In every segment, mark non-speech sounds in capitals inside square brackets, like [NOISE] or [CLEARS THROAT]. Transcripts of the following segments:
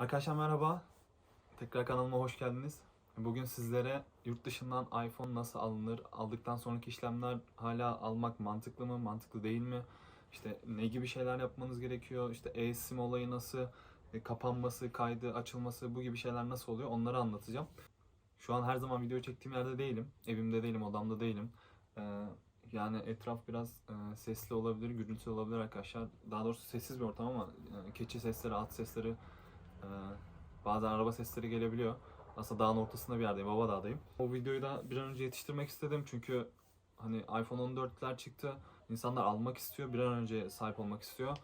Arkadaşlar merhaba. Tekrar kanalıma hoş geldiniz. Bugün sizlere yurt dışından iPhone nasıl alınır, aldıktan sonraki işlemler hala almak mantıklı mı, mantıklı değil mi? İşte ne gibi şeyler yapmanız gerekiyor, işte eSIM olayı nasıl, e, kapanması, kaydı, açılması bu gibi şeyler nasıl oluyor onları anlatacağım. Şu an her zaman video çektiğim yerde değilim, evimde değilim, odamda değilim. Ee, yani etraf biraz e, sesli olabilir, gürültü olabilir arkadaşlar. Daha doğrusu sessiz bir ortam ama e, keçi sesleri, at sesleri, ee, bazen araba sesleri gelebiliyor. Aslında dağın ortasında bir yerdeyim, Baba Dağ'dayım. O videoyu da bir an önce yetiştirmek istedim çünkü hani iPhone 14'ler çıktı. İnsanlar almak istiyor, bir an önce sahip olmak istiyor.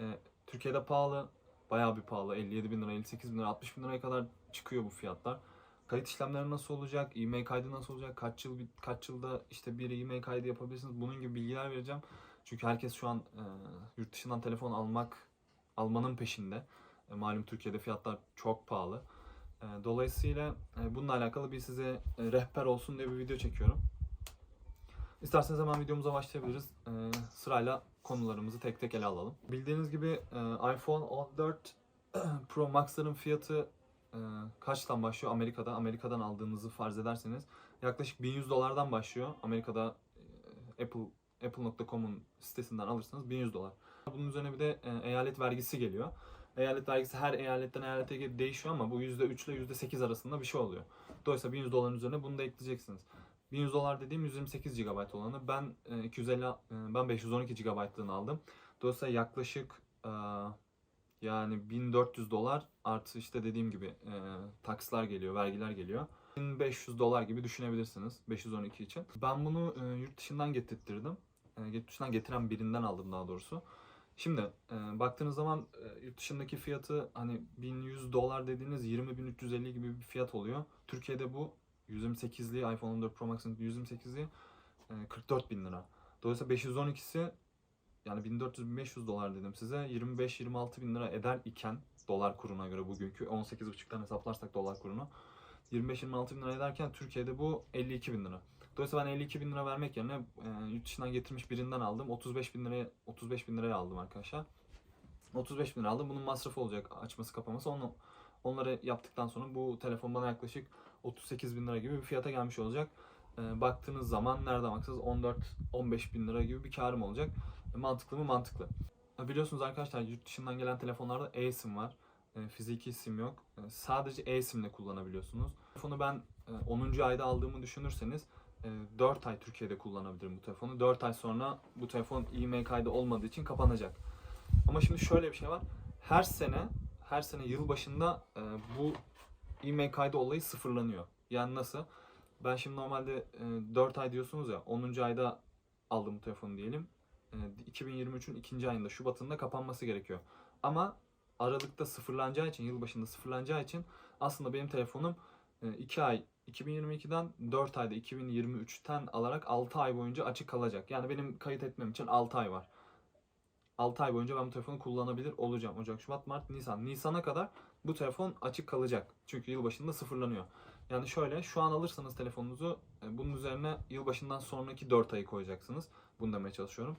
Ee, Türkiye'de pahalı, bayağı bir pahalı. 57 bin lira, 58 bin lira, 60 bin liraya kadar çıkıyor bu fiyatlar. Kayıt işlemleri nasıl olacak, e-mail kaydı nasıl olacak, kaç yıl kaç yılda işte bir e-mail kaydı yapabilirsiniz. Bunun gibi bilgiler vereceğim. Çünkü herkes şu an e, yurt dışından telefon almak, almanın peşinde. E, malum Türkiye'de fiyatlar çok pahalı. E, dolayısıyla e, bununla alakalı bir size rehber olsun diye bir video çekiyorum. İsterseniz hemen videomuza başlayabiliriz. Sırayla konularımızı tek tek ele alalım. Bildiğiniz gibi iPhone 14 [CLEARS THROAT] Pro Max'ların fiyatı kaçtan başlıyor Amerika'da? Amerika'dan aldığınızı farz ederseniz yaklaşık 1100 dolardan başlıyor. Amerika'da Apple Apple.com'un sitesinden alırsanız 1100 dolar. Bunun üzerine bir de eyalet vergisi geliyor. Eyalet vergisi her eyaletten eyalete değişiyor ama bu %3 ile %8 arasında bir şey oluyor. Dolayısıyla 1100 doların üzerine bunu da ekleyeceksiniz. 1100 dolar dediğim 128 GB olanı. Ben e, 250 e, ben 512 GB'lığını aldım. Dolayısıyla yaklaşık e, yani 1400 dolar artı işte dediğim gibi e, takslar geliyor, vergiler geliyor. 1500 dolar gibi düşünebilirsiniz 512 için. Ben bunu e, yurt dışından getirttirdim. E, yurt dışından getiren birinden aldım daha doğrusu. Şimdi e, baktığınız zaman e, yurt dışındaki fiyatı hani 1100 dolar dediğiniz 20.350 gibi bir fiyat oluyor. Türkiye'de bu 128'li iPhone 14 Pro Max'ın 128'li e, 44 bin lira. Dolayısıyla 512'si yani 1400-1500 dolar dedim size 25-26 bin lira eder iken dolar kuruna göre bugünkü 18.5'tan hesaplarsak dolar kurunu 25-26 bin lira ederken Türkiye'de bu 52 bin lira. Dolayısıyla ben 52 bin lira vermek yerine e, yurt dışından getirmiş birinden aldım. 35 bin liraya 35 bin liraya aldım arkadaşlar. 35 bin lira aldım. Bunun masrafı olacak açması kapaması. Onu, onları yaptıktan sonra bu telefon bana yaklaşık 38 bin lira gibi bir fiyata gelmiş olacak. E, baktığınız zaman nereden baksanız 14-15 bin lira gibi bir karım olacak. E, mantıklı mı? Mantıklı. E, biliyorsunuz arkadaşlar yurt dışından gelen telefonlarda eSIM var. E, fiziki sim yok. E, sadece eSIM ile kullanabiliyorsunuz. Telefonu ben e, 10. ayda aldığımı düşünürseniz 4 ay Türkiye'de kullanabilirim bu telefonu. 4 ay sonra bu telefon e-mail kaydı olmadığı için kapanacak. Ama şimdi şöyle bir şey var. Her sene, her sene yıl başında e, bu e-mail kaydı olayı sıfırlanıyor. Yani nasıl? Ben şimdi normalde e, 4 ay diyorsunuz ya, 10. ayda aldım bu telefonu diyelim. E, 2023'ün ikinci ayında, Şubat'ında kapanması gerekiyor. Ama Aralık'ta sıfırlanacağı için, yılbaşında sıfırlanacağı için aslında benim telefonum 2 ay 2022'den 4 ayda 2023'ten alarak 6 ay boyunca açık kalacak. Yani benim kayıt etmem için 6 ay var. 6 ay boyunca ben bu telefonu kullanabilir olacağım. Ocak, Şubat, Mart, Nisan. Nisan'a kadar bu telefon açık kalacak. Çünkü yılbaşında sıfırlanıyor. Yani şöyle şu an alırsanız telefonunuzu e, bunun üzerine yılbaşından sonraki 4 ayı koyacaksınız. Bunu demeye çalışıyorum.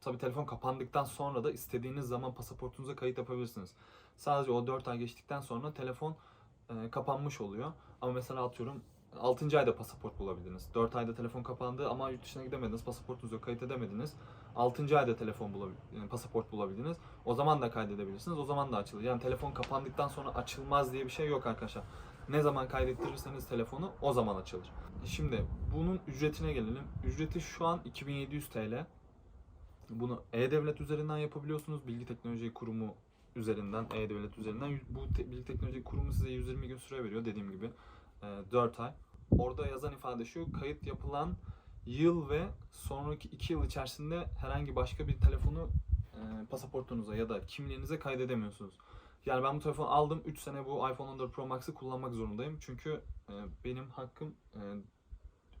Tabi telefon kapandıktan sonra da istediğiniz zaman pasaportunuza kayıt yapabilirsiniz. Sadece o 4 ay geçtikten sonra telefon e, kapanmış oluyor. Ama mesela atıyorum 6. ayda pasaport bulabildiniz. 4 ayda telefon kapandı ama yurt dışına gidemediniz, pasaportunuzu kayıt edemediniz. 6. ayda telefon bulabildiniz, yani pasaport bulabildiniz. O zaman da kaydedebilirsiniz, o zaman da açılır. Yani telefon kapandıktan sonra açılmaz diye bir şey yok arkadaşlar. Ne zaman kaydettirirseniz telefonu o zaman açılır. Şimdi bunun ücretine gelelim. Ücreti şu an 2700 TL. Bunu E-Devlet üzerinden yapabiliyorsunuz. Bilgi Teknoloji Kurumu üzerinden, E-Devlet üzerinden. Bu te- Bilgi Teknoloji Kurumu size 120 gün süre veriyor dediğim gibi. E, 4 ay. Orada yazan ifade şu, kayıt yapılan yıl ve sonraki 2 yıl içerisinde herhangi başka bir telefonu e, pasaportunuza ya da kimliğinize kaydedemiyorsunuz. Yani ben bu telefonu aldım, 3 sene bu iPhone 14 Pro Max'ı kullanmak zorundayım. Çünkü e, benim hakkım e,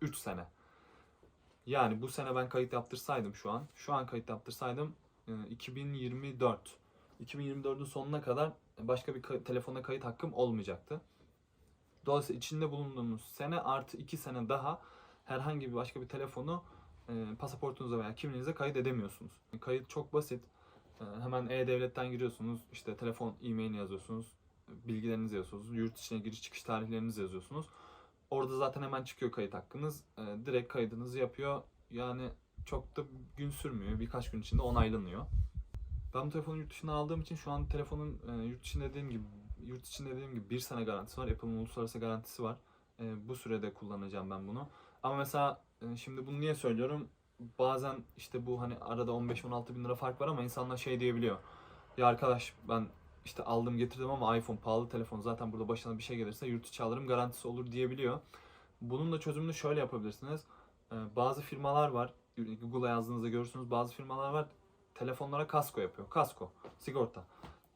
3 sene. Yani bu sene ben kayıt yaptırsaydım şu an, şu an kayıt yaptırsaydım e, 2024 2024'ün sonuna kadar başka bir telefona kayıt hakkım olmayacaktı. Dolayısıyla içinde bulunduğumuz sene artı 2 sene daha herhangi bir başka bir telefonu e, pasaportunuza veya kimliğinize kayıt edemiyorsunuz. Kayıt çok basit. E, hemen E-Devlet'ten giriyorsunuz. işte telefon e-mailini yazıyorsunuz. bilgilerinizi yazıyorsunuz. Yurt dışına giriş çıkış tarihlerinizi yazıyorsunuz. Orada zaten hemen çıkıyor kayıt hakkınız. E, direkt kaydınızı yapıyor. Yani çok da gün sürmüyor. Birkaç gün içinde onaylanıyor. Ben bu telefonu yurt dışından aldığım için şu an telefonun e, yurt içinde dediğim gibi yurt içinde dediğim gibi bir sene garantisi var. Apple'ın uluslararası garantisi var. E, bu sürede kullanacağım ben bunu. Ama mesela e, şimdi bunu niye söylüyorum? Bazen işte bu hani arada 15-16 bin lira fark var ama insanlar şey diyebiliyor. Ya arkadaş ben işte aldım getirdim ama iPhone pahalı telefon zaten burada başına bir şey gelirse yurt içi alırım garantisi olur diyebiliyor. Bunun da çözümünü şöyle yapabilirsiniz. Ee, bazı firmalar var. Google'a yazdığınızda görürsünüz. Bazı firmalar var. Telefonlara kasko yapıyor. Kasko. Sigorta.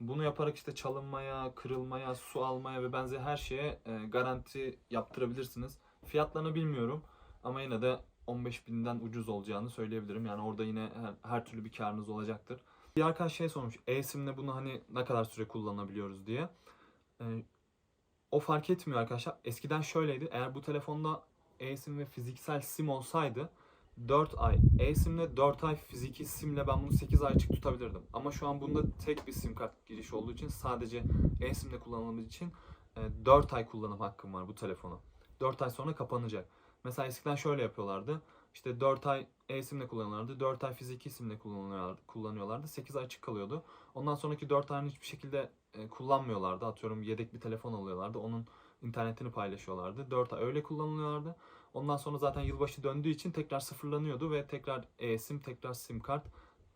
Bunu yaparak işte çalınmaya, kırılmaya, su almaya ve benzeri her şeye e, garanti yaptırabilirsiniz. Fiyatlarını bilmiyorum ama yine de 15 binden ucuz olacağını söyleyebilirim. Yani orada yine her, her türlü bir karınız olacaktır. Bir arkadaş şey sormuş. E-sim'le bunu hani ne kadar süre kullanabiliyoruz diye. Ee, o fark etmiyor arkadaşlar. Eskiden şöyleydi. Eğer bu telefonda e-sim ve fiziksel sim olsaydı 4 ay e-simle 4 ay fiziki simle ben bunu 8 ay açık tutabilirdim. Ama şu an bunda tek bir sim kart girişi olduğu için sadece e-simle kullanıldığı için 4 ay kullanım hakkım var bu telefonu. 4 ay sonra kapanacak. Mesela eskiden şöyle yapıyorlardı. İşte 4 ay e-simle kullanıyorlardı. 4 ay fiziki simle kullanıyorlardı. kullanıyorlardı. 8 ay açık kalıyordu. Ondan sonraki 4 ayını hiçbir şekilde e, kullanmıyorlardı. Atıyorum yedek bir telefon alıyorlardı. Onun internetini paylaşıyorlardı. 4 ay öyle kullanılıyorlardı. Ondan sonra zaten yılbaşı döndüğü için tekrar sıfırlanıyordu ve tekrar e-sim, tekrar sim kart.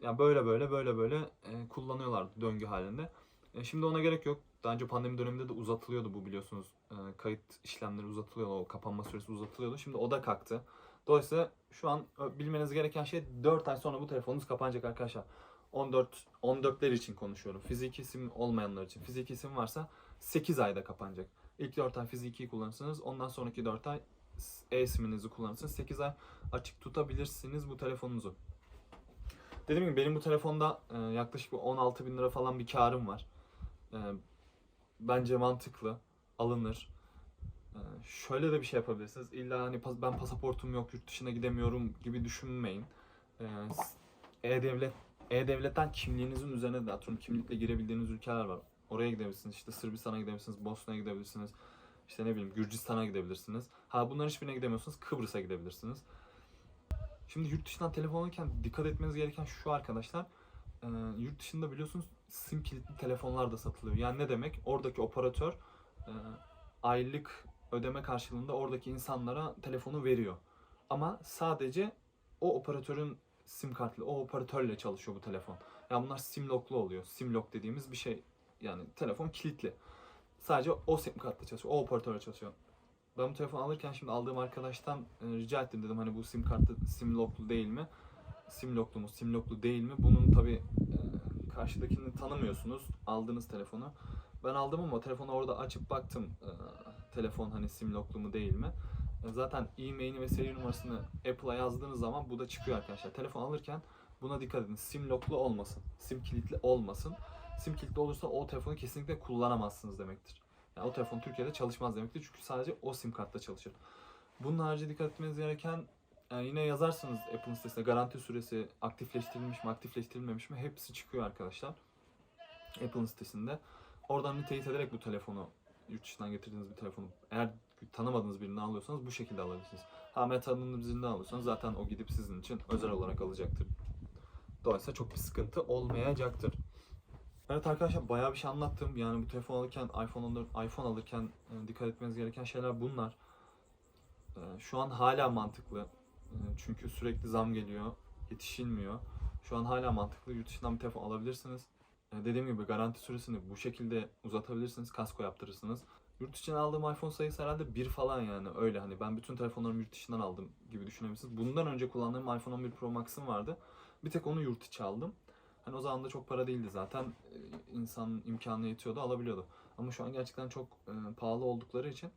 Yani böyle böyle böyle böyle e, kullanıyorlardı döngü halinde. E, şimdi ona gerek yok. Daha önce pandemi döneminde de uzatılıyordu bu biliyorsunuz. E, kayıt işlemleri uzatılıyordu. O kapanma süresi uzatılıyordu. Şimdi o da kalktı. Dolayısıyla şu an bilmeniz gereken şey 4 ay sonra bu telefonunuz kapanacak arkadaşlar. 14 14'ler için konuşuyorum. Fiziki sim olmayanlar için. Fiziki sim varsa 8 ayda kapanacak. İlk 4 ay fiziki kullanırsınız. Ondan sonraki 4 ay e-siminizi kullanırsınız. 8 ay açık tutabilirsiniz bu telefonunuzu. Dediğim gibi benim bu telefonda e, yaklaşık bir 16 bin lira falan bir karım var. E, bence mantıklı. Alınır. E, şöyle de bir şey yapabilirsiniz. İlla hani ben pasaportum yok, yurt dışına gidemiyorum gibi düşünmeyin. E-Devlet E-Devlet'ten kimliğinizin üzerine de atıyorum kimlikle girebildiğiniz ülkeler var. Oraya gidebilirsiniz. İşte Sırbistan'a gidebilirsiniz, Bosna'ya gidebilirsiniz. İşte ne bileyim Gürcistan'a gidebilirsiniz. Ha bunların hiçbirine gidemiyorsanız Kıbrıs'a gidebilirsiniz. Şimdi yurt dışından telefon alırken dikkat etmeniz gereken şu arkadaşlar. Yurt dışında biliyorsunuz sim kilitli telefonlar da satılıyor. Yani ne demek? Oradaki operatör aylık ödeme karşılığında oradaki insanlara telefonu veriyor. Ama sadece o operatörün sim kartlı, o operatörle çalışıyor bu telefon. Yani bunlar sim locklu oluyor. Sim lock dediğimiz bir şey. Yani telefon kilitli. Sadece o sim kartla çalışıyor, o operatörle çalışıyor. Ben bu telefonu alırken şimdi aldığım arkadaştan e, rica ettim dedim hani bu sim kartı sim locklu değil mi? Sim locklu mu, sim locklu değil mi? Bunun tabi karşıdakini tanımıyorsunuz aldığınız telefonu. Ben aldım ama telefonu orada açıp baktım e, telefon hani sim locklu mu değil mi? Zaten e-mailini ve seri numarasını Apple'a yazdığınız zaman bu da çıkıyor arkadaşlar. Telefon alırken buna dikkat edin. Sim locklu olmasın. Sim kilitli olmasın. Sim kilitli olursa o telefonu kesinlikle kullanamazsınız demektir. Yani o telefon Türkiye'de çalışmaz demektir. Çünkü sadece o sim kartla çalışır. Bunun harici dikkat etmeniz gereken yani yine yazarsınız Apple'ın sitesine garanti süresi aktifleştirilmiş mi aktifleştirilmemiş mi hepsi çıkıyor arkadaşlar. Apple'ın sitesinde. Oradan bir teyit ederek bu telefonu yurt dışından getirdiğiniz bir telefonu eğer tanımadığınız birini alıyorsanız bu şekilde alabilirsiniz. Ha ama tanıdığınız birini alıyorsanız zaten o gidip sizin için özel olarak alacaktır. Dolayısıyla çok bir sıkıntı olmayacaktır. Evet arkadaşlar bayağı bir şey anlattım. Yani bu telefon alırken, iPhone, alır, iPhone alırken e, dikkat etmeniz gereken şeyler bunlar. E, şu an hala mantıklı. E, çünkü sürekli zam geliyor, yetişilmiyor. Şu an hala mantıklı. Yurt dışından bir telefon alabilirsiniz. E, dediğim gibi garanti süresini bu şekilde uzatabilirsiniz, kasko yaptırırsınız. Yurt içinden aldığım iPhone sayısı herhalde bir falan yani öyle hani ben bütün telefonlarımı yurt dışından aldım gibi düşünebilirsiniz. Bundan önce kullandığım iPhone 11 Pro Max'ım vardı. Bir tek onu yurt içi aldım. Hani o zaman da çok para değildi zaten. Ee, insanın imkanı yetiyordu, alabiliyordu. Ama şu an gerçekten çok e, pahalı oldukları için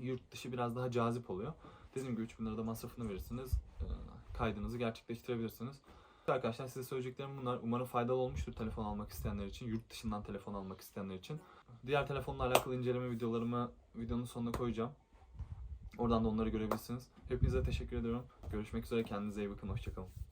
yurt dışı biraz daha cazip oluyor. Dediğim gibi 3000 lirada masrafını verirsiniz. e, kaydınızı gerçekleştirebilirsiniz. Arkadaşlar size söyleyeceklerim bunlar. Umarım faydalı olmuştur telefon almak isteyenler için, yurt dışından telefon almak isteyenler için. Diğer telefonla alakalı inceleme videolarımı videonun sonuna koyacağım. Oradan da onları görebilirsiniz. Hepinize teşekkür ediyorum. Görüşmek üzere. Kendinize iyi bakın. Hoşçakalın.